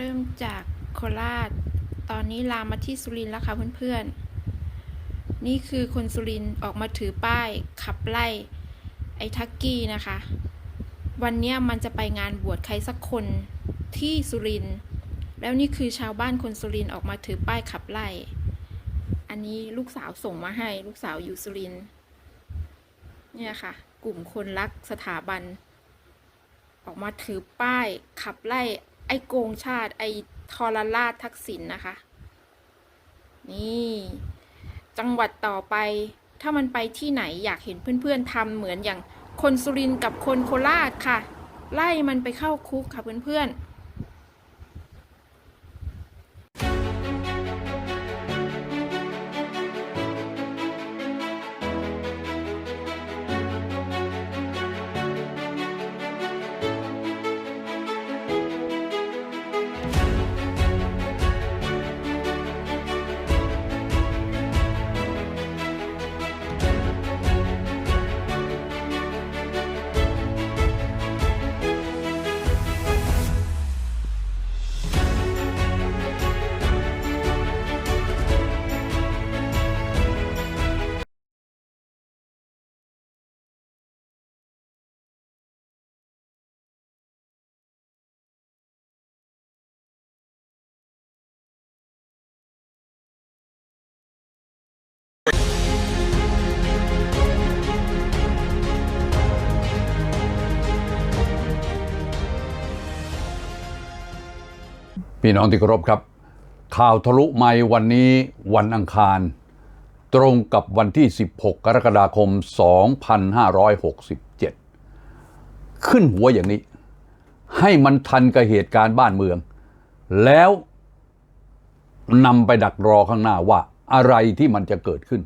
ริ่มจากโคราช ตอนนี้ลามมาที่สุรินทร์แล้วค่ะเพื่อนๆ นี่คือคนสุรินทร์ออกมาถือป้ายขับไล่ไอ้ทักกี้นะคะ วันนี้มันจะไปงานบวชใครสักคนที่สุรินทร์ แล้วนี่คือชาวบ้านคนสุรินทร์ออกมาถือป้ายขับไล่ อันนี้ลูกสาวส่งมาให้ลูกสาวอยู่สุรินทร์เนี่ยค่ะ กลุ่มคนรักสถาบัน ออกมาถือป้ายขับไล่ ไอ้โกงชาติ ไอ้ทรราชทักษิณนะคะ นี่ จังหวัดต่อไป ถ้ามันไปที่ไหนอยากเห็นเพื่อนๆทำเหมือนอย่างคนสุรินทร์กับคนโคราชค่ะ ไล่มันไปเข้าคุกค่ะเพื่อนๆ พี่น้องที่เคารพครับ ข่าวทะลุไมค์วันนี้วันอังคาร ตรงกับวันที่ 16 กรกฎาคม 2567 ขึ้นหัวอย่างนี้ ให้มันทันกับเหตุการณ์บ้านเมือง แล้วนำไปดักรอข้างหน้าว่าอะไรที่มันจะเกิดขึ้น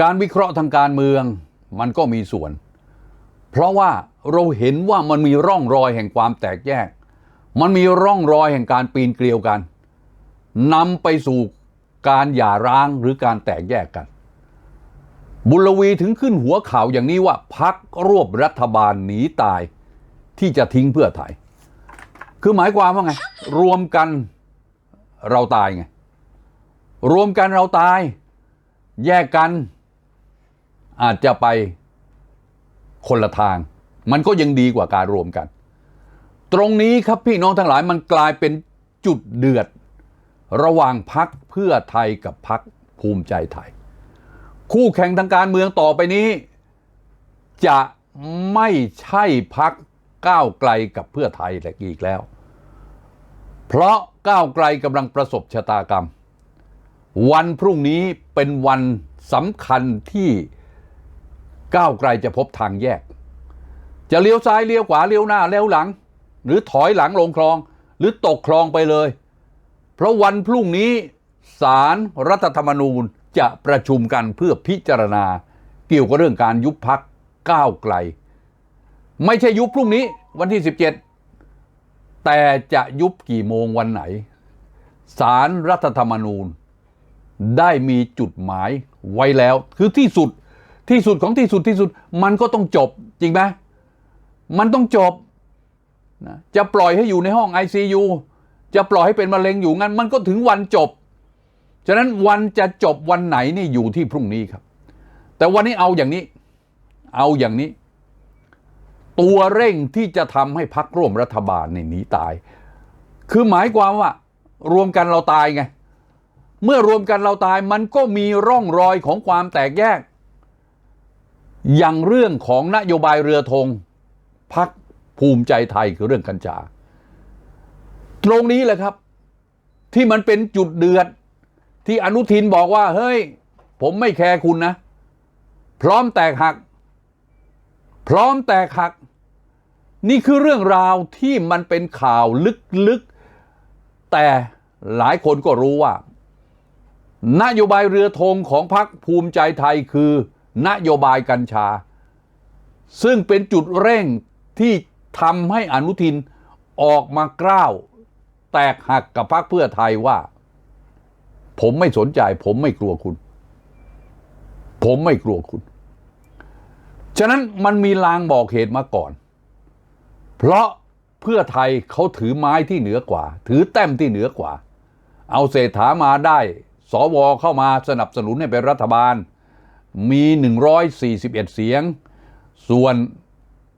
การวิเคราะห์ทางการเมืองมันก็มีส่วน เพราะว่าเราเห็นว่ามันมีร่องรอยแห่งความแตกแยก มันมีร่องรอยแห่งการปีนเกลียวกันนำไปสู่การหย่าร้างหรือการแตกแยกกัน บุลวีถึงขึ้นหัวข่าวอย่างนี้ว่าพักรวบรัฐบาลหนีตายที่จะทิ้งเพื่อไทย คือหมายความว่าไง รวมกันเราตายไง รวมกันเราตาย แยกกัน อาจจะไปคนละทาง มันก็ยังดีกว่าการรวมกัน ตรงนี้ครับพี่น้องทั้งหลายมันกลายเป็นจุดเดือด ระหว่างพักเพื่อไทยกับพักภูมิใจไทย คู่แข่งทางการเมืองต่อไปนี้ จะไม่ใช่พักก้าวไกลกับเพื่อไทยและอีกแล้ว เพราะก้าวไกลกำลังประสบชะตากรรม วันพรุ่งนี้เป็นวันสำคัญที่ก้าวไกลจะพบทางแยก จะเลี้ยวซ้ายเลี้ยวขวาเลี้ยวหน้าเลี้ยวหลัง หรือถอยหลังลงคลอง หรือตกคลองไปเลย เพราะวันพรุ่งนี้ศาลรรัฐธรรมนูญจะประชุมกันเพื่อพิจารณา เกี่ยวกับเรื่องการยุบพักก้าวไกล ไม่ใช่ยุบพรุ่งนี้วันที่ 17 แต่จะยุบกี่โมงวันไหนศาลรรัฐธรรมนูญ ได้มีจุดหมายไว้แล้ว คือที่สุดที่สุดของที่สุดที่สุด มันก็ต้องจบจริงไหมมันต้องจบ นะจะปล่อยให้อยู่ในห้อง ICU จะปล่อยให้เป็นมะเร็งอยู่งั้นมันก็ถึงวันจบ ฉะนั้นวันจะจบวันไหนนี่อยู่ที่พรุ่งนี้ครับ แต่วันนี้เอาอย่างนี้ เอาอย่างนี้ ตัวเร่งที่จะทำให้พักร่วมรัฐบาลในหนีตาย คือหมายความว่า รวมกันเราตายไง เมื่อรวมกันเราตายมันก็มีร่องรอยของความแตกแยก อย่างเรื่องของนโยบายเรือธงพัก ภูมิใจไทยคือเรื่องกัญชา ตรงนี้แหละครับ ที่มันเป็นจุดเดือด ที่อนุทินบอกว่า เฮ้ย ผมไม่แคร์คุณนะ พร้อมแตกหัก พร้อมแตกหัก นี่คือเรื่องราวที่มันเป็นข่าวลึกๆ แต่หลายคนก็รู้ว่า นโยบายเรือธงของพรรคภูมิใจไทยคือนโยบายกัญชา ซึ่งเป็นจุดเร่งที่ ทำให้อนุทินออกมากล้าว แตกหักกับพรรคเพื่อไทยว่า ผมไม่สนใจ ผมไม่กลัวคุณ ผมไม่กลัวคุณ ฉะนั้นมันมีลางบอกเหตุมาก่อน เพราะเพื่อไทยเขาถือไม้ที่เหนือกว่า ถือแต้มที่เหนือกว่า เอาเศรษฐามาได้ สวเข้ามาสนับสนุนให้เป็นรัฐบาล มี 141 เสียง ส่วน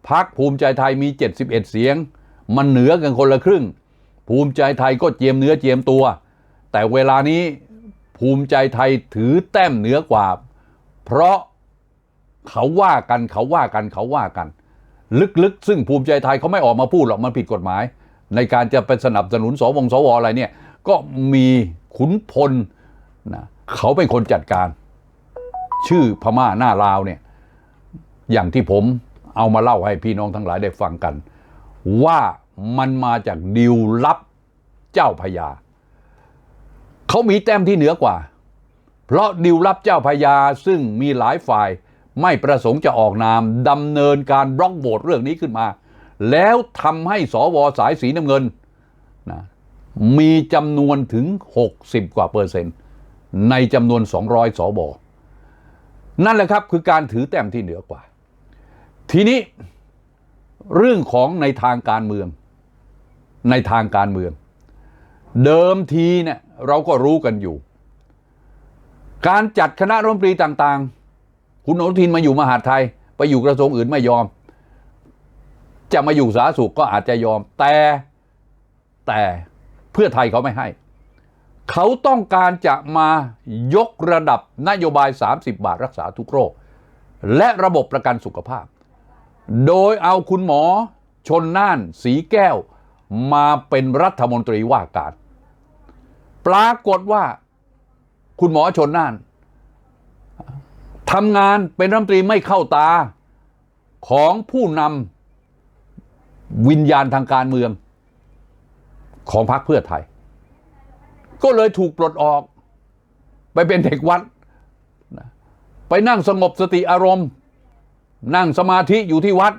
พักภูมิใจไทยมี 71 เสียง มันเหนือกันคนละครึ่ง ภูมิใจไทยก็เจียมเนื้อเจียมตัว แต่เวลานี้ภูมิใจไทยถือแต้มเหนือกว่า เพราะเขาว่ากันเขาว่ากันเขาว่ากัน ลึกๆ ซึ่งภูมิใจไทยเขาไม่ออกมาพูดหรอกมันผิดกฎหมาย ในการจะไปสนับสนุนสวงสวอะไรเนี่ย ก็มีขุนพลนะเขาเป็นคนจัดการ ชื่อพม่าหน้าลาวเนี่ย อย่างที่ผม เอามาเล่าให้พี่น้องทั้งหลายได้ฟังกัน ว่ามันมาจากดิวลับเจ้าพญาเขามีแต้มที่เหนือกว่า เพราะดิวลับเจ้าพญาซึ่งมีหลายฝ่ายไม่ประสงค์จะออกนามดำเนินการบล็อกโหวตเรื่องนี้ขึ้นมา แล้วทำให้สวสายสีน้ำเงินนะมีจำนวนถึง 60 กว่าเปอร์เซ็นต์ ในจำนวน 200 สวนั่นแหละครับคือการถือแต้มที่เหนือกว่า ทีนี้เรื่องของในทางการเมือง ในทางการเมือง เดิมทีเนี่ยเราก็รู้กันอยู่ การจัดคณะรัฐมนตรีต่าง ๆ คุณอนุทินมาอยู่มหาดไทย ไปอยู่กระทรวงอื่นไม่ยอม จะมาอยู่สาธารณสุขก็อาจจะยอม แต่แต่เพื่อไทยเขาไม่ให้ เขาต้องการจะมายกระดับนโยบาย 30 บาทรักษาทุกโรค และระบบประกันสุขภาพ โดยเอาคุณหมอชนน่านสีแก้ว มาเป็นรัฐมนตรีว่าการ ปรากฏว่า คุณหมอชนน่านทำงานเป็นรัฐมนตรีไม่เข้าตาของผู้นำวิญญาณทางการเมือง ของพรรคเพื่อไทย ก็เลยถูกปลดออก ไปเป็นเด็กวัด ไปนั่งสงบสติอารมณ์ นั่งสมาธิอยู่ที่วัด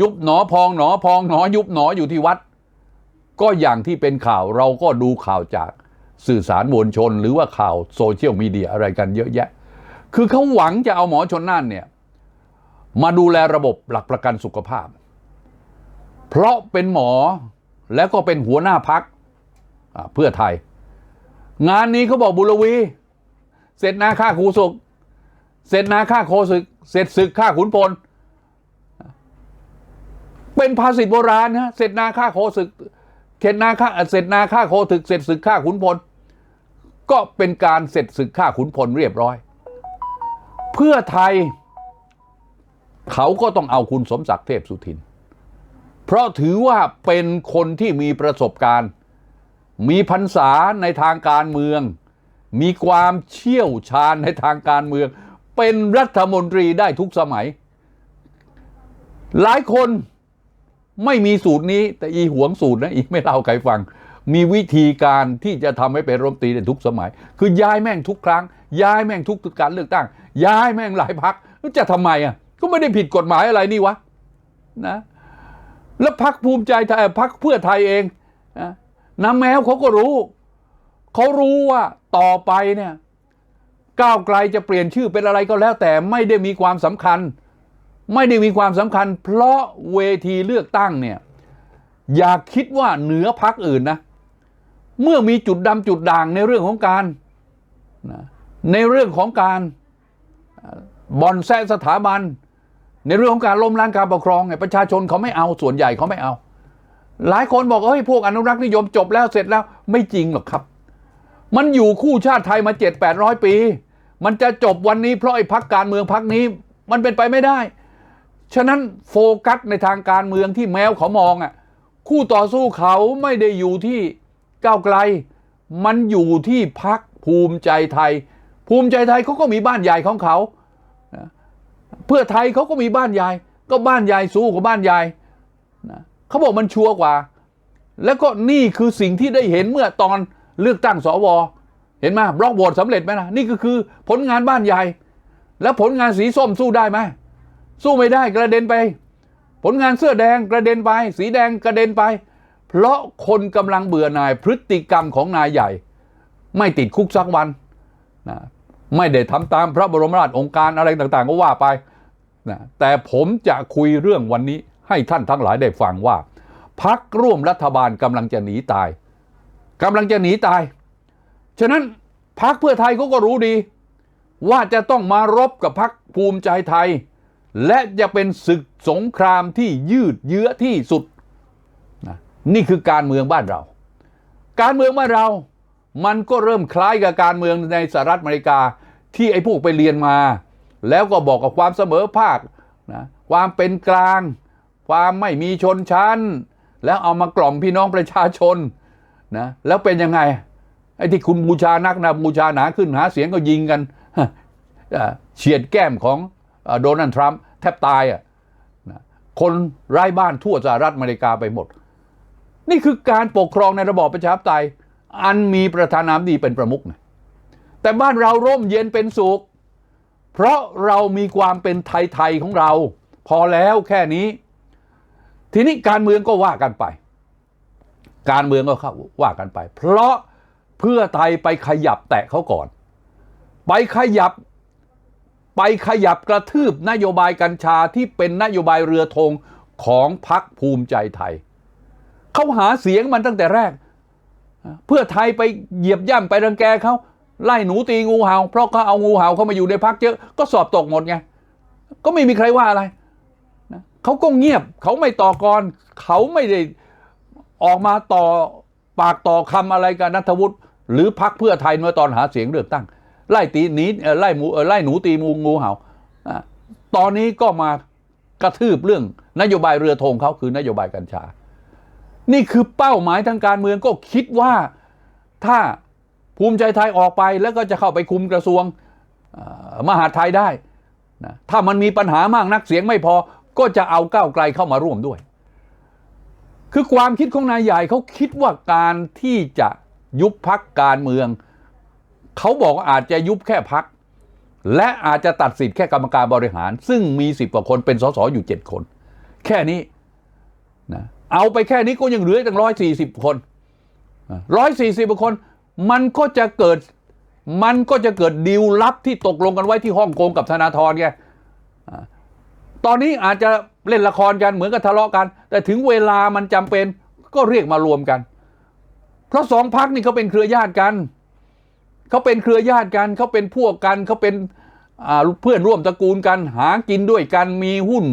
ยุบหนอพองหนอพองหนอยุบหนออยู่ที่วัด ก็อย่างที่เป็นข่าวเราก็ดูข่าวจากสื่อสารมวลชน หรือว่าข่าวโซเชียลมีเดียอะไรกันเยอะแยะ คือเขาหวังจะเอาหมอชนน่านเนี่ยมาดูแลระบบหลักประกันสุขภาพ เพราะเป็นหมอแล้วก็เป็นหัวหน้าพักเพื่อไทย งานนี้เขาบอกบุรวี เสร็จนาค่าครูศก เสร็จนาค่าโคศึก เสร็จศึกค่าขุนพล เป็นภาษิตโบราณนะเสร็จนาค่าโคศึกเสร็จนาค่าเสร็จนาค่าโคศึก เสร็จศึกค่าขุนพล ก็เป็นการเสร็จศึกค่าขุนพลเรียบร้อย เพื่อไทย เขาก็ต้องเอาคุณสมศักดิ์เทพสุทิน เพราะถือว่าเป็นคนที่มีประสบการณ์ มีพรรษาในทางการเมือง มีความเชี่ยวชาญในทางการเมือง เป็นรัฐมนตรีได้ทุกสมัย หลายคนไม่มีสูตรนี้ แต่อีหวงสูตรนะอีไม่เล่าใครฟัง มีวิธีการที่จะทำให้เป็นรัฐมนตรีได้ทุกสมัย คือย้ายแม่งทุกครั้ง ย้ายแม่งทุกการเลือกตั้ง ย้ายแม่งหลายพักจะทำไมอะก็ไม่ได้ผิดกฎหมายอะไรนี่วะนะแล้วพักภูมิใจไทยพักเพื่อไทยเองนะน้ำแมวเขาก็รู้ เขารู้ว่าต่อไปเนี่ย ก้าวไกลจะเปลี่ยนชื่อเป็นอะไรก็แล้วแต่ไม่ได้มีความสำคัญ ไม่ได้มีความสำคัญ เพราะเวทีเลือกตั้งเนี่ยอย่าคิดว่าเหนือพักอื่นนะ เมื่อมีจุดดำจุดด่างในเรื่องของการนะในเรื่องของการบอนแซสถาบัน ในเรื่องของการล้มล้างการปกครองเนี่ยประชาชนเขาไม่เอาส่วนใหญ่เขาไม่เอา หลายคนบอกเฮ้ยพวกอนุรักษ์นิยมจบแล้วเสร็จแล้วไม่จริงหรอกครับ มันอยู่คู่ชาติไทยมาเจ็ดแปดร้อยปี มันจะจบวันนี้เพราะไอ้พักการเมืองพักนี้มันเป็นไปไม่ได้ ฉะนั้นโฟกัสในทางการเมืองที่แมวเขามองอะคู่ต่อสู้เขาไม่ได้อยู่ที่ก้าวไกล มันอยู่ที่พักภูมิใจไทย ภูมิใจไทยเขาก็มีบ้านใหญ่ของเขา เพื่อไทยเขาก็มีบ้านใหญ่ ก็บ้านใหญ่สู้กับบ้านใหญ่นะเขาบอกมันชัวร์กว่า แล้วก็นี่คือสิ่งที่ได้เห็นเมื่อตอนเลือกตั้งสว เห็นไหมบล็อกโหวตสำเร็จไหมนะนี่ก็คือผลงานบ้านใหญ่ แล้วผลงานสีส้มสู้ได้ไหมสู้ไม่ได้กระเด็นไป ผลงานเสื้อแดงกระเด็นไป สีแดงกระเด็นไป เพราะคนกำลังเบื่อนายพฤติกรรมของนายใหญ่ ไม่ติดคุกสักวันนะไม่ได้ทำตามพระบรมราชองค์การอะไรต่างๆ ก็ว่าไปนะแต่ผมจะคุยเรื่องวันนี้ให้ท่านทั้งหลายได้ฟังว่า พักร่วมรัฐบาลกำลังจะหนีตายกำลังจะหนีตาย ฉะนั้นพักเพื่อไทยเขาก็รู้ดี ว่าจะต้องมารบกับพักภูมิใจไทย และจะเป็นศึกสงครามที่ยืดเยื้อที่สุดนะนี่คือการเมืองบ้านเรา การเมืองบ้านเรา มันก็เริ่มคล้ายกับการเมืองในสหรัฐอเมริกาที่ไอ้พวกไปเรียนมา แล้วก็บอกกับความเสมอภาคนะความเป็นกลาง ความไม่มีชนชั้น แล้วเอามากล่อมพี่น้องประชาชนนะแล้วเป็นยังไง ไอ้ที่คุณบูชานักนะบูชาหนาขึ้นหาเสียงก็ยิงกันเฉียดแก้มของโดนัลด์ทรัมป์แทบตายอะคนไร้บ้านทั่วสหรัฐอเมริกาไปหมด นี่คือการปกครองในระบอบประชาธิปไตย อันมีประธานาธิบดีเป็นประมุขนะแต่บ้านเราร่มเย็นเป็นสุข เพราะเรามีความเป็นไทย ๆ ของเรา พอแล้วแค่นี้ ทีนี้การเมืองก็ว่ากันไป การเมืองก็ว่ากันไป เพราะ เพื่อไทยไปขยับแตะเขาก่อน ไปขยับ ไปขยับกระทืบนโยบายกัญชาที่เป็นนโยบายเรือธงของพรรคภูมิใจไทย เขาหาเสียงมันตั้งแต่แรก เพื่อไทยไปเหยียบย่ำไปรังแกเขาไล่หนูตีงูเห่า เพราะเขาเอางูเห่าเข้ามาอยู่ในพักเยอะก็สอบตกหมดไง ก็ไม่มีใครว่าอะไรเขาก็เงียบ เขาไม่ต่อกรเขาไม่ได้ออกมาต่อปากต่อคำอะไรกับนัทวุฒิ หรือพักเพื่อไทยเมื่อตอนหาเสียงเลือกตั้ง ไล่ตีหนีไล่หมูไล่หนูตีมูงูเห่าอะตอนนี้ก็มากระทืบเรื่องนโยบายเรือธงเขาคือนโยบายกัญชา นี่คือเป้าหมายทางการเมืองก็คิดว่าถ้าภูมิใจไทยออกไปแล้วก็จะเข้าไปคุมกระทรวงมหาดไทยได้นะถ้ามันมีปัญหามากนักเสียงไม่พอก็จะเอาก้าวไกลเข้ามาร่วมด้วย คือความคิดของนายใหญ่เขาคิดว่าการที่จะ ยุบพักการเมือง เขาบอกว่าอาจจะยุบแค่พัก และอาจจะตัดสิทธิ์แค่กรรมการบริหาร ซึ่งมีสิบกว่าคนเป็นสสอยู่เจ็ดคน แค่นี้นะเอาไปแค่นี้ก็ยังเหลือตั้งร้อยสี่สิบคนร้อยสี่สิบคน มันก็จะเกิด มันก็จะเกิดดีลลับที่ตกลงกันไว้ที่ฮ่องกงกับธนาธรไงตอนนี้อาจจะเล่นละครกันเหมือนกับทะเลาะกัน แต่ถึงเวลามันจำเป็นก็เรียกมารวมกัน เพราะสองพักนี่เขาเป็นเครือญาติกันเขาเป็นเครือญาติกันเขาเป็นพวกกันเขาเป็นเพื่อนร่วมตระกูลกันหากินด้วยกันมีหุ้น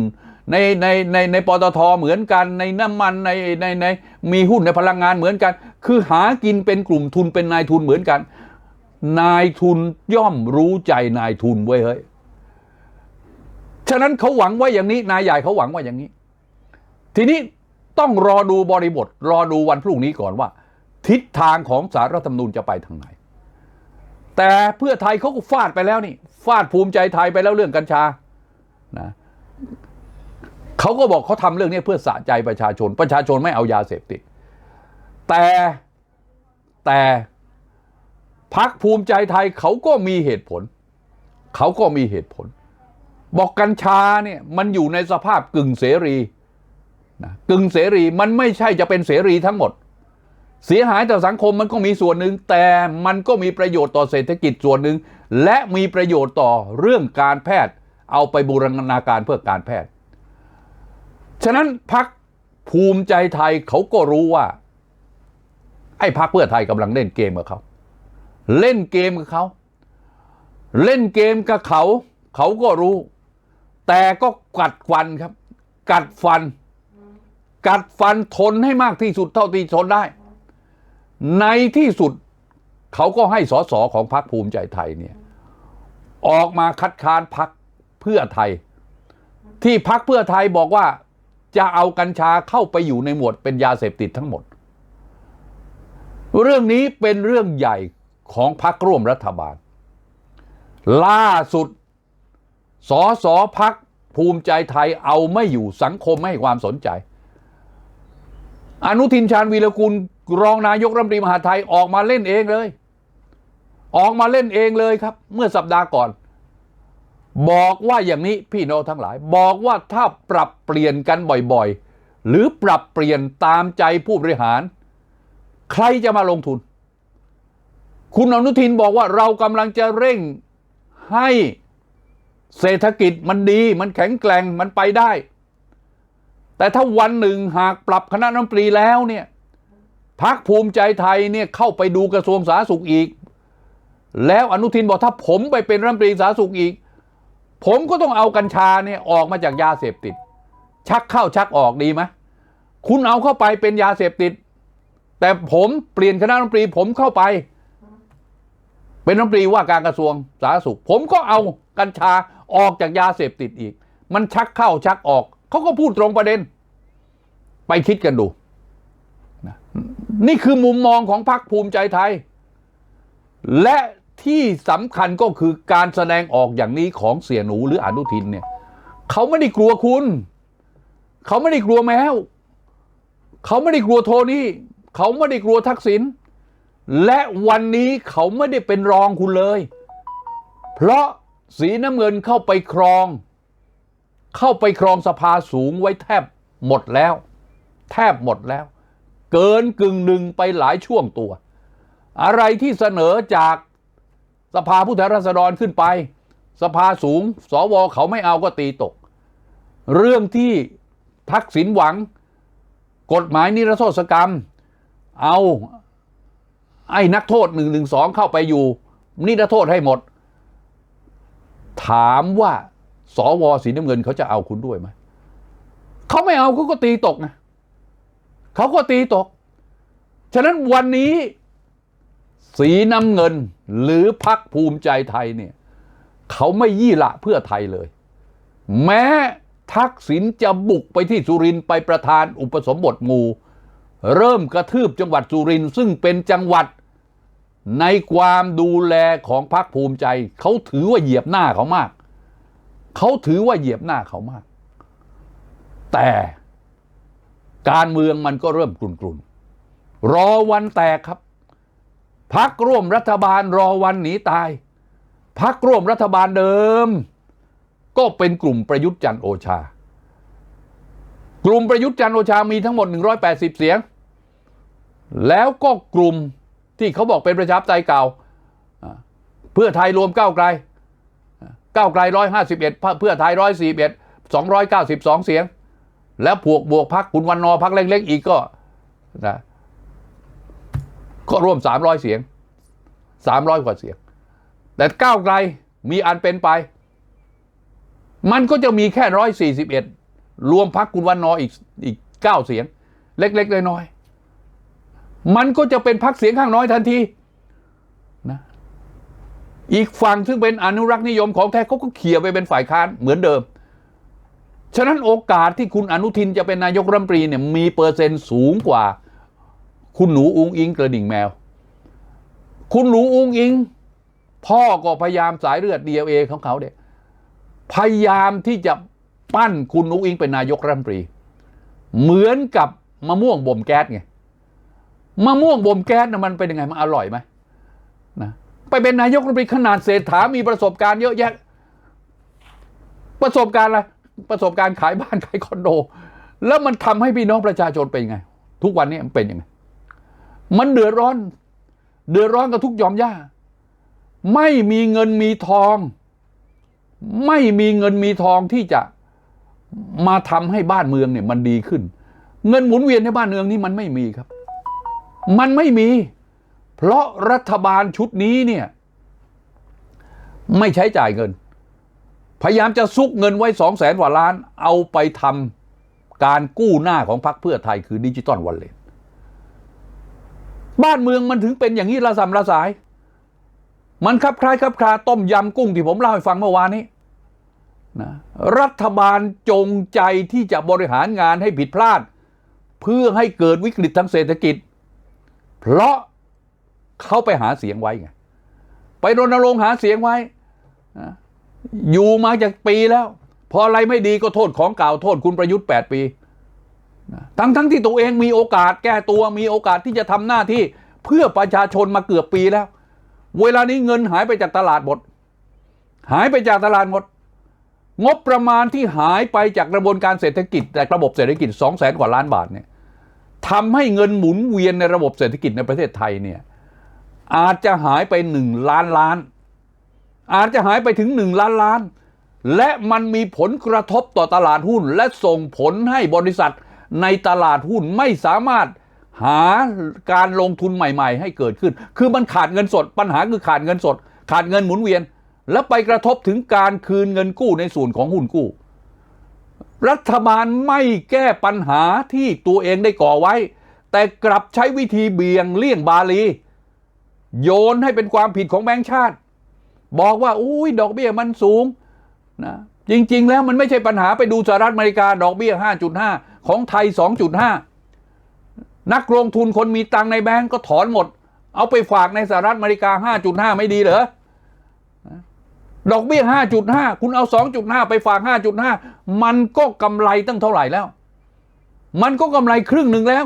ในในในในปตทเหมือนกัน ในน้ำมันในในในมีหุ้นในพลังงานเหมือนกัน คือหากินเป็นกลุ่มทุนเป็นนายทุนเหมือนกัน นายทุนย่อมรู้ใจนายทุนไว้ยเฮ้ยฉะนั้นเขาหวังไว้อย่างนี้ นายใหญ่เขาหวังว่าอย่างนี้ ทีนี้ต้องรอดูบริบท รอดูวันพรุ่งนี้ก่อนว่า ทิศทางของสารรัฐธรรมนูญจะไปทางไหน แต่เพื่อไทยเขาก็ฟาดไปแล้วนี่ ฟาดภูมิใจไทยไปแล้วเรื่องกัญชานะเขาก็บอกเขาทำเรื่องนี้เพื่อสะใจประชาชน ประชาชนไม่เอายาเสพติด แต่แต่พักภูมิใจไทยเขาก็มีเหตุผล เขาก็มีเหตุผล บอกกัญชาเนี่ยมันอยู่ในสภาพกึ่งเสรีนะกึ่งเสรีมันไม่ใช่จะเป็นเสรีทั้งหมด เสียหายต่อสังคมมันก็มีส่วนหนึ่ง แต่มันก็มีประโยชน์ต่อเศรษฐกิจส่วนหนึ่ง และมีประโยชน์ต่อเรื่องการแพทย์ เอาไปบูรณาการเพื่อการแพทย์ ฉะนั้นพักภูมิใจไทยเขาก็รู้ว่า ไอ้พักเพื่อไทยกำลังเล่นเกมกับเขา เล่นเกมกับเขา เล่นเกมกับเขา เขาก็รู้ แต่ก็กัดฟันครับ กัดฟัน กัดฟันทนให้มากที่สุดเท่าที่ทนได้ ในที่สุดเขาก็ให้สสของพรรคภูมิใจไทยเนี่ยออกมาคัดค้านพรรคเพื่อไทย ที่พรรคเพื่อไทยบอกว่าจะเอากัญชาเข้าไปอยู่ในหมวดเป็นยาเสพติดทั้งหมด เรื่องนี้เป็นเรื่องใหญ่ของพรรคร่วมรัฐบาล ล่าสุดสอสอพักภูมิใจไทยเอาไม่อยู่สังคมไม่ให้ความสนใจ อนุทินชาญวีรกุล รองนายกรัฐมนตรีมหาไทยออกมาเล่นเองเลย ออกมาเล่นเองเลยครับ เมื่อสัปดาห์ก่อน บอกว่าอย่างนี้พี่น้องทั้งหลาย บอกว่าถ้าปรับเปลี่ยนกันบ่อยๆ หรือปรับเปลี่ยนตามใจผู้บริหาร ใครจะมาลงทุน คุณอนุทินบอกว่าเรากำลังจะเร่งให้เศรษฐกิจมันดีมันแข็งแกร่งมันไปได้ แต่ถ้าวันหนึ่งหากปรับคณะรัฐมนตรีแล้วเนี่ย พักภูมิใจไทยเนี่ยเข้าไปดูกระทรวงสาธารณสุขอีก แล้วอนุทินบอกถ้าผมไปเป็นรัฐมนตรีสาธารณสุขอีก ผมก็ต้องเอากัญชาเนี่ยออกมาจากยาเสพติด ชักเข้าชักออกดีไหมคุณเอาเข้าไปเป็นยาเสพติด แต่ผมเปลี่ยนคณะรัฐมนตรีผมเข้าไป เป็นรัฐมนตรีว่าการกระทรวงสาธารณสุข ผมก็เอากัญชาออกจากยาเสพติดอีก มันชักเข้าชักออกเขาก็พูดตรงประเด็น ไปคิดกันดูนะ นี่คือมุมมองของพรรคภูมิใจไทย และที่สำคัญก็คือการแสดงออกอย่างนี้ของเสียหนูหรืออนุทินเนี่ยเขาไม่ได้กลัวคุณ เขาไม่ได้กลัวแมวเขาไม่ได้กลัวโทนี่เขาไม่ได้กลัวทักษิณและวันนี้เขาไม่ได้เป็นรองคุณเลย เพราะสีน้ำเงินเข้าไปครอง เข้าไปครองสภาสูงไว้แทบหมดแล้ว แทบหมดแล้ว เกินกึ่งหนึ่งไปหลายช่วงตัว อะไรที่เสนอจากสภาผู้แทนราษฎรขึ้นไป สภาสูง สวเขาไม่เอาก็ตีตก เรื่องที่ทักษิณหวัง กฎหมายนิรโทษกรรม เอาไอ้นักโทษหนึ่งหนึ่งสองเข้าไปอยู่นิรโทษให้หมด ถามว่าสวสีน้ำเงินเขาจะเอาคุณด้วยไหมเขาไม่เอาเขาก็ตีตกไง เขาก็ตีตก ฉะนั้นวันนี้ สีน้ำเงินหรือพักภูมิใจไทยเนี่ยเขาไม่ยี่ละเพื่อไทยเลย แม้ทักษิณจะบุกไปที่สุรินไปประธานอุปสมบทหมู่เริ่มกระทืบจังหวัดสุรินซึ่งเป็นจังหวัดในความดูแลของพรรคภูมิใจ เขาถือว่าเหยียบหน้าเขามาก เขาถือว่าเหยียบหน้าเขามาก แต่ การเมืองมันก็เริ่มกลุ่นๆ รอวันแตกครับ พักร่วมรัฐบาลรอวันหนีตาย พักร่วมรัฐบาลเดิม ก็เป็นกลุ่มประยุทธ์จันโอชา กลุ่มประยุทธ์จันโอชามีทั้งหมด 180 เสียง แล้วก็กลุ่มที่เขาบอกเป็นประชาธิปไตยเก่า เพื่อไทยรวมก้าวไกลก้าวไกลร้อยห้าสิบเพื่อไทยร้อยสี่เอ็ดสองร้อยเก้าสิบสองเสียง แล้วพวกบวกพักคุณวันนอพักเล็ก ๆ อีกก็นะก็ร่วมสามร้อยเสียงสามร้อยกว่าเสียง แต่ก้าวไกลมีอันเป็นไป มันก็จะมีแค่ร้อยสี่สิบเอ็ดรวมพักคุณวันนออีกอีกเก้าเสียง เล็กๆน้อยๆมันก็จะเป็นพักเสียงข้างน้อยทันทีนะอีกฝั่งซึ่งเป็นอนุรักษ์นิยมของแท้เขาก็เขี่ยไปเป็นฝ่ายค้านเหมือนเดิม ฉะนั้นโอกาสที่คุณอนุทินจะเป็นนายกรัฐมนตรีเนี่ยมีเปอร์เซ็นต์สูงกว่า คุณหนูอุงอิงกระดิ่งแมว คุณหนูอุงอิง พ่อก็พยายามสายเลือด DNA ของเขาเด็กพยายามที่จะปั้นคุณนุ้งอิงเป็นนายกรัฐมนตรี เหมือนกับมะม่วงบ่มแก๊สไงมะม่วงบ่มแก๊สนะมันเป็นยังไงมันอร่อยไหมนะไปเป็นนายกรัฐมนตรีขนาดเศรษฐามีประสบการณ์เยอะแยะ ประสบการณ์อะไร ประสบการณ์ขายบ้านขายคอนโด แล้วมันทำให้พี่น้องประชาชนเป็นยังไง ทุกวันนี้มันเป็นยังไงมันเดือดร้อน เดือดร้อนกับทุกยอมย่าไม่มีเงินมีทอง ไม่มีเงินมีทองที่จะมาทำให้บ้านเมืองเนี่ยมันดีขึ้น เงินหมุนเวียนในบ้านเมืองนี่มันไม่มีครับ มันไม่มี เพราะรัฐบาลชุดนี้เนี่ย ไม่ใช้จ่ายเงิน พยายามจะซุกเงินไว้สองแสนกว่าล้าน เอาไปทำการกู้หน้าของพรรคเพื่อไทยคือดิจิตอลวอลเล็ตบ้านเมืองมันถึงเป็นอย่างนี้ระสำระสาย มันคลับคล้ายคลับคลาต้มยำกุ้งที่ผมเล่าให้ฟังเมื่อวานนี้นะรัฐบาลจงใจที่จะบริหารงานให้ผิดพลาด เพื่อให้เกิดวิกฤตทางเศรษฐกิจ เพราะเขาไปหาเสียงไว้ไงไปรณรงค์หาเสียงไว้นะ อยู่มาจากปีแล้วพออะไรไม่ดีก็โทษของเก่าโทษคุณประยุทธ์ 8 ปีทั้งทั้งที่ตัวเองมีโอกาสแก้ตัวมีโอกาสที่จะทำหน้าที่เพื่อประชาชนมาเกือบปีแล้ว เวลานี้เงินหายไปจากตลาดหมด หายไปจากตลาดหมด งบประมาณที่หายไปจากกระบวนการเศรษฐกิจจากระบบเศรษฐกิจ2 0 0แสนกว่าล้านบาทเนี่ยทำให้เงินหมุนเวียนในระบบเศรษฐกิจในประเทศไทยเนี่ยอาจจะหายไปหนึ่งล้านล้าน อาจจะหายไปถึงหนึ่งล้านล้าน และมันมีผลกระทบต่อตลาดหุ้น และส่งผลให้บริษัทในตลาดหุ้นไม่สามารถหาการลงทุนใหม่ ๆ ให้เกิดขึ้น คือมันขาดเงินสด ปัญหาคือขาดเงินสด ขาดเงินหมุนเวียน และไปกระทบถึงการคืนเงินกู้ในส่วนของหุ้นกู้ รัฐบาลไม่แก้ปัญหาที่ตัวเองได้ก่อไว้ แต่กลับใช้วิธีเบี่ยงเลี่ยงบาลี โยนให้เป็นความผิดของแบงก์ชาติ บอกว่าอุ้ยดอกเบี้ยมันสูงนะจริง ๆ แล้วมันไม่ใช่ปัญหาไปดูสหรัฐอเมริกาดอกเบี้ย 5.5 ของไทย 2.5 นักลงทุนคนมีตังในแบงก์ก็ถอนหมด เอาไปฝากในสหรัฐอเมริกา 5.5 ไม่ดีเหรอดอกเบี้ย 5.5 คุณเอา 2.5 ไปฝาก 5.5 มันก็กำไรตั้งเท่าไหร่แล้ว มันก็กำไรครึ่งหนึ่งแล้ว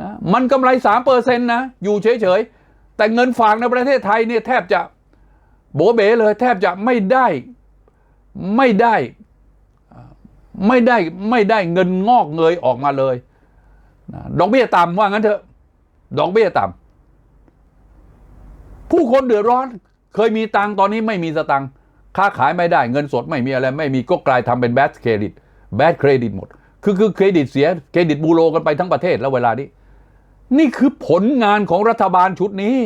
นะมันกำไร3เปอร์เซ็นต์นะ อยู่เฉย ๆ แต่เงินฝากในประเทศไทยเนี่ยแทบจะ โบเบเลยแทบจะไม่ได้ไม่ได้ไม่ได้ไม่ได้เงินงอกเงยออกมาเลยดอกเบี้ยต่ำว่างั้นเถอะ ดอกเบี้ยต่ำผู้คนเดือดร้อน เคยมีตังค์ตอนนี้ไม่มีสตังค์ค้าขายไม่ได้เงินสดไม่มีอะไร ไม่มีก็กลายทำเป็นแบดเครดิตแบดเครดิตหมด คือคือเครดิตเสียเครดิตบูโรกันไปทั้งประเทศแล้วเวลานี้ นี่คือผลงานของรัฐบาลชุดนี้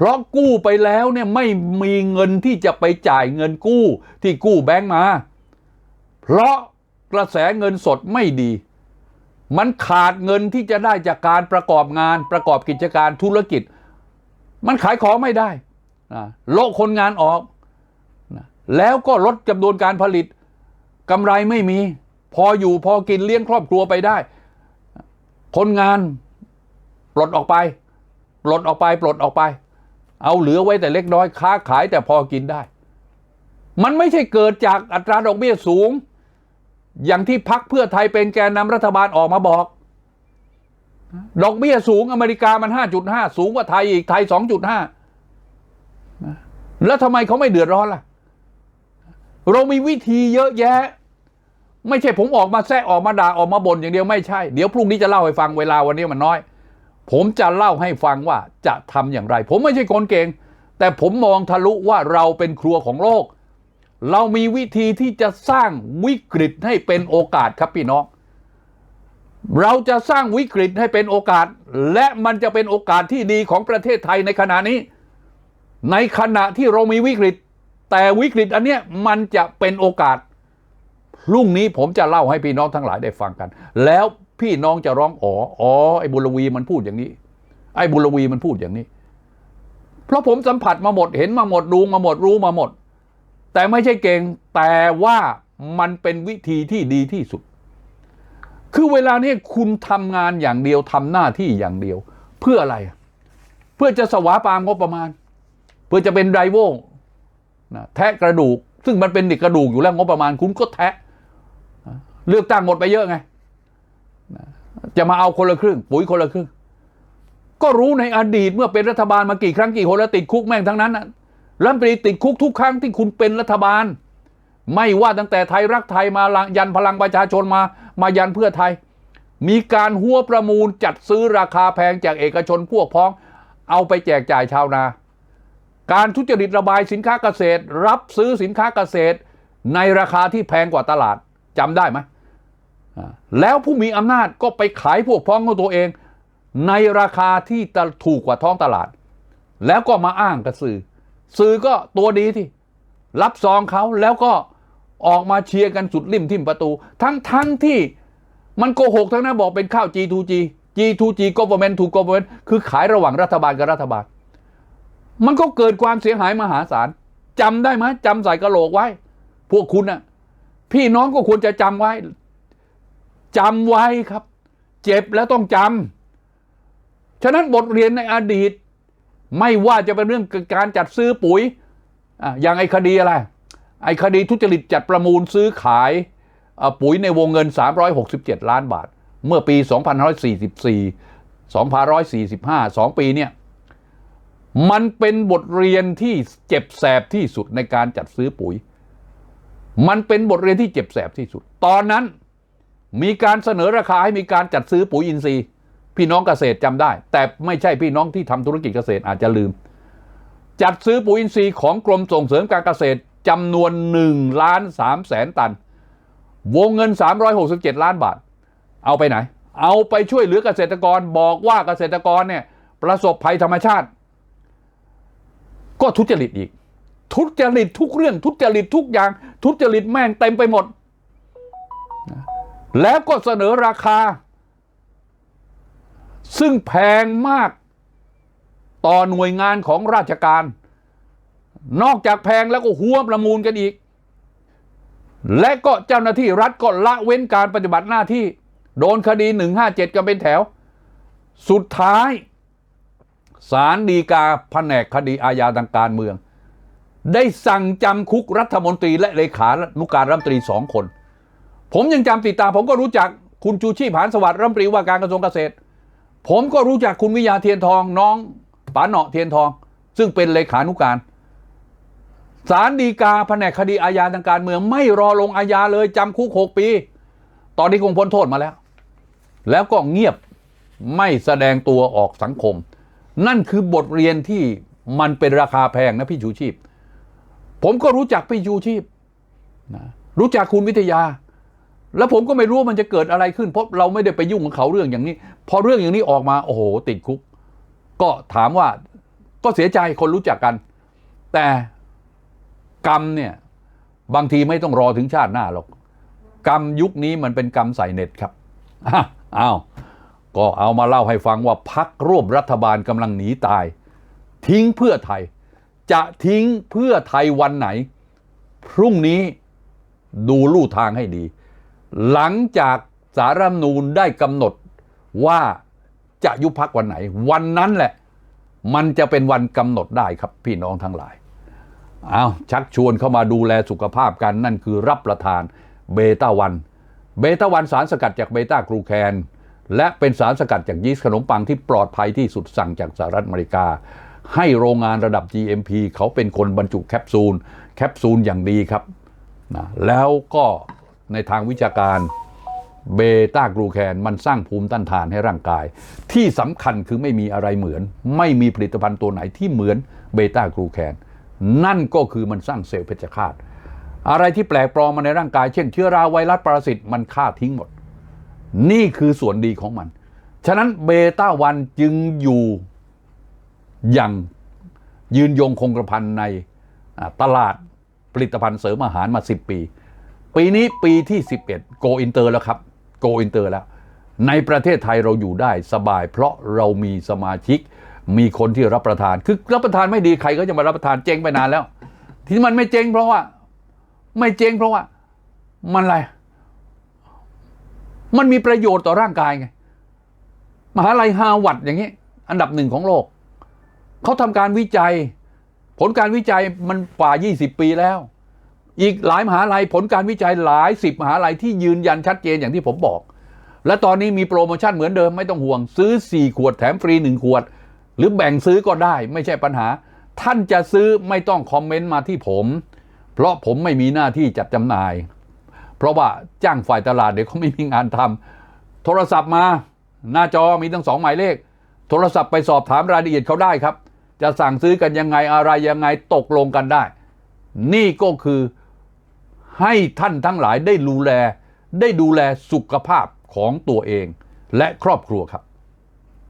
เพราะกู้ไปแล้วเนี่ยไม่มีเงินที่จะไปจ่ายเงินกู้ที่กู้แบงก์มา เพราะกระแสเงินสดไม่ดี มันขาดเงินที่จะได้จากการประกอบงานประกอบกิจการธุรกิจ มันขายของไม่ได้นะโละคนงานออกนะแล้วก็ลดจำนวนการผลิตกำไรไม่มี พออยู่พอกินเลี้ยงครอบครัวไปได้ คนงาน ปลดออกไป ปลดออกไป ปลดออกไป เอาเหลือไว้แต่เล็กน้อยค้าขายแต่พอกินได้ มันไม่ใช่เกิดจากอัตราดอกเบี้ยสูง อย่างที่พักเพื่อไทยเป็นแกนนำรัฐบาลออกมาบอก ดอกเบี้ยสูงอเมริกามัน 5.5 สูงกว่าไทยอีกไทย 2.5 แล้วทำไมเขาไม่เดือดร้อนล่ะ เรามีวิธีเยอะแยะ ไม่ใช่ผมออกมาแซะออกมาด่าออกมาบ่นอย่างเดียวไม่ใช่ เดี๋ยวพรุ่งนี้จะเล่าให้ฟังเวลาวันนี้มันน้อย ผมจะเล่าให้ฟังว่าจะทำอย่างไร ผมไม่ใช่คนเก่ง แต่ผมมองทะลุว่าเราเป็นครัวของโลก เรามีวิธีที่จะสร้างวิกฤตให้เป็นโอกาสครับพี่น้อง เราจะสร้างวิกฤตให้เป็นโอกาส และมันจะเป็นโอกาสที่ดีของประเทศไทยในขณะนี้ ในขณะที่เรามีวิกฤต แต่วิกฤตอันเนี้ยมันจะเป็นโอกาสพรุ่งนี้ผมจะเล่าให้พี่น้องทั้งหลายได้ฟังกัน แล้ว พี่น้องจะร้องอ๋ออ๋อไอ้บุรวีมันพูดอย่างนี้ ไอ้บุรวีมันพูดอย่างนี้ เพราะผมสัมผัสมาหมดเห็นมาหมดดูมาหมดรู้มาหมด แต่ไม่ใช่เก่งแต่ว่ามันเป็นวิธีที่ดีที่สุด คือเวลานี้คุณทำงานอย่างเดียวทำหน้าที่อย่างเดียว เพื่ออะไร เพื่อจะสวาปามงบประมาณ เพื่อจะเป็นไดโวนะแทะกระดูก ซึ่งมันเป็นเด็กระดูกอยู่แล้วงบประมาณคุณก็แทะเลือกตั้งหมดไปเยอะไง จะมาเอาคนละครึ่ง ปุ๋ยคนละครึ่ง ก็รู้ในอดีตเมื่อเป็นรัฐบาลมากี่ครั้งกี่คนแล้วติดคุกแม่งทั้งนั้นรัฐมนตรีติดคุกทุกครั้งที่คุณเป็นรัฐบาล ไม่ว่าตั้งแต่ไทยรักไทยมายันพลังประชาชนมามายันเพื่อไทย มีการหัวประมูลจัดซื้อราคาแพงจากเอกชนพวกพ้อง เอาไปแจกจ่ายชาวนา การทุจริตระบายสินค้าเกษตร รับซื้อสินค้าเกษตร ในราคาที่แพงกว่าตลาดจำได้ไหม แล้วผู้มีอำนาจก็ไปขายพวกพ้องของตัวเอง ในราคาที่ตะถูกกว่าท้องตลาด แล้วก็มาอ้างกับสื่อ สื่อก็ตัวดีที่ รับซองเขาแล้วก็ออกมาเชียร์กันสุดริมทิมประตู ทั้งทั้งที่มันโกหกทั้งนั้นบอกเป็นข้าว G2G G2G government to government คือขายระหว่างรัฐบาลกับรัฐบาล มันก็เกิดความเสียหายมหาศาลจำได้ไหมจำใส่กระโหลกไว้ พวกคุณน่ะพี่น้องก็ควรจะจำไว้ จำไว้ครับ เจ็บแล้วต้องจำฉะนั้นบทเรียนในอดีต ไม่ว่าจะเป็นเรื่องการจัดซื้อปุ๋ยออย่างไอ้คดีอะไร ไอ้คดีทุจริตจัดประมูลซื้อขายปุ๋ยในวงเงิน 367 ล้านบาท เมื่อปี 2544 2545 2 ปีเนี่ยมันเป็นบทเรียนที่เจ็บแสบที่สุดในการจัดซื้อปุ๋ย มันเป็นบทเรียนที่เจ็บแสบที่สุด ตอนนั้น มีการเสนอราคาให้มีการจัดซื้อปุ๋ยอินทรีย์ พี่น้องเกษตรจำได้ แต่ไม่ใช่พี่น้องที่ทำธุรกิจเกษตรอาจจะลืม จัดซื้อปุ๋ยอินทรีย์ของกรมส่งเสริมการเกษตรจำนวน1ล้าน3แสนตัน วงเงิน 367 ล้านบาท เอาไปไหน เอาไปช่วยเหลือเกษตรกรบอกว่าเกษตรกรเนี่ยประสบภัยธรรมชาติ ก็ทุจริตอีก ทุจริตทุกเรื่องทุจริตทุกอย่าง ทุจริตแม่งเต็มไปหมด แล้วก็เสนอราคา ซึ่งแพงมากต่อหน่วยงานของราชการ นอกจากแพงแล้วก็หัวประมูลกันอีก และก็เจ้าหน้าที่รัฐก็ละเว้นการปฏิบัติหน้าที่ โดนคดี 157 กันเป็นแถว สุดท้ายศาลฎีกาแผนกคดีอาญาทางการเมือง ได้สั่งจำคุกรัฐมนตรีและเลขานุการรัฐมนตรีสองคน ผมยังจำติดตามผมก็รู้จักคุณชูชีพหานสวัสดิ์รัฐมนตรีว่าการกระทรวงเกษตร ผมก็รู้จักคุณวิยาเทียนทองน้องป๋าเนาะเทียนทอง ซึ่งเป็นเลขานุการศาลฎีกาแผนกคดีอาญาทางการเมืองไม่รอลงอาญาเลยจำคุกหกปี ตอนนี้คงพ้นโทษมาแล้ว แล้วก็เงียบไม่แสดงตัวออกสังคม นั่นคือบทเรียนที่มันเป็นราคาแพงนะพี่ชูชีพ ผมก็รู้จักพี่ชูชีพนะรู้จักคุณวิทยา แล้วผมก็ไม่รู้ว่ามันจะเกิดอะไรขึ้น เพราะเราไม่ได้ไปยุ่งกับเขาเรื่องอย่างนี้ พอเรื่องอย่างนี้ออกมาโอ้โห ติดคุก ก็ถามว่าก็เสียใจคนรู้จักกัน แต่กรรมเนี่ยบางทีไม่ต้องรอถึงชาติหน้าหรอก กรรมยุคนี้มันเป็นกรรมใส่เน็ตครับอ้าวก็เอามาเล่าให้ฟังว่าพักร่วมรัฐบาลกำลังหนีตาย ทิ้งเพื่อไทย จะทิ้งเพื่อไทยวันไหน พรุ่งนี้ดูลู่ทางให้ดี หลังจากสารรัฐมนูญได้กำหนดว่าจะยุบพักวันไหน วันนั้นแหละ มันจะเป็นวันกำหนดได้ครับพี่น้องทั้งหลายเอาชักชวนเข้ามาดูแลสุขภาพกันนั่นคือรับประทานเบต้าวันเบต้าวันสารสกัดจากเบต้ากรูแคน และเป็นสารสกัดจากยีสต์ขนมปังที่ปลอดภัยที่สุดสั่งจากสหรัฐอเมริกา ให้โรงงานระดับ GMP เขาเป็นคนบรรจุแคปซูล แคปซูลอย่างดีครับนะแล้วก็ ในทางวิชาการเบต้ากรูแคนมันสร้างภูมิต้านทานให้ร่างกาย ที่สำคัญคือไม่มีอะไรเหมือน ไม่มีผลิตภัณฑ์ตัวไหนที่เหมือนเบต้ากรูแคนนั่นก็คือมันสร้างเซลล์เพชฌฆาตอะไรที่แปลกปลอมมาในร่างกาย เช่นเชื้อราไวรัสปรสิตมันฆ่าทิ้งหมด นี่คือส่วนดีของมัน ฉะนั้นเบต้าวันจึงอยู่อย่างยืนยงคงกระพันในตลาดผลิตภัณฑ์เสริมอาหารมา 10 ปี ปีนี้ปีที่ 11 โกอินเตอร์แล้วครับ โกอินเตอร์แล้ว ในประเทศไทยเราอยู่ได้สบาย เพราะเรามีสมาชิก มีคนที่รับประทาน คือรับประทานไม่ดีใครก็จะมารับประทานเจ๊งไปนานแล้ว ที่มันไม่เจ๊งเพราะว่า ไม่เจ๊งเพราะว่า มันอะไร มันมีประโยชน์ต่อร่างกายไง มหาลัยฮาวาดอย่างนี้ อันดับหนึ่งของโลก เขาทำการวิจัย ผลการวิจัยมันกว่า 20 ปีแล้ว อีกหลายมหาลัยผลการวิจัยหลายสิบมหาลัยที่ยืนยันชัดเจนอย่างที่ผมบอก และตอนนี้มีโปรโมชั่นเหมือนเดิมไม่ต้องห่วง ซื้อ 4 ขวดแถมฟรี 1 ขวด หรือแบ่งซื้อก็ได้ไม่ใช่ปัญหา ท่านจะซื้อไม่ต้องคอมเมนต์มาที่ผม เพราะผมไม่มีหน้าที่จัดจำหน่าย เพราะว่าจ้างฝ่ายตลาดเดี๋ยวเขาไม่มีงานทำโทรศัพท์มา หน้าจอมีทั้งสองหมายเลข โทรศัพท์ไปสอบถามรายละเอียดเขาได้ครับ จะสั่งซื้อกันยังไงอะไรยังไงตกลงกันได้ นี่ก็คือ ให้ท่านทั้งหลายได้ดูแล ได้ดูแลสุขภาพของตัวเองและครอบครัวครับ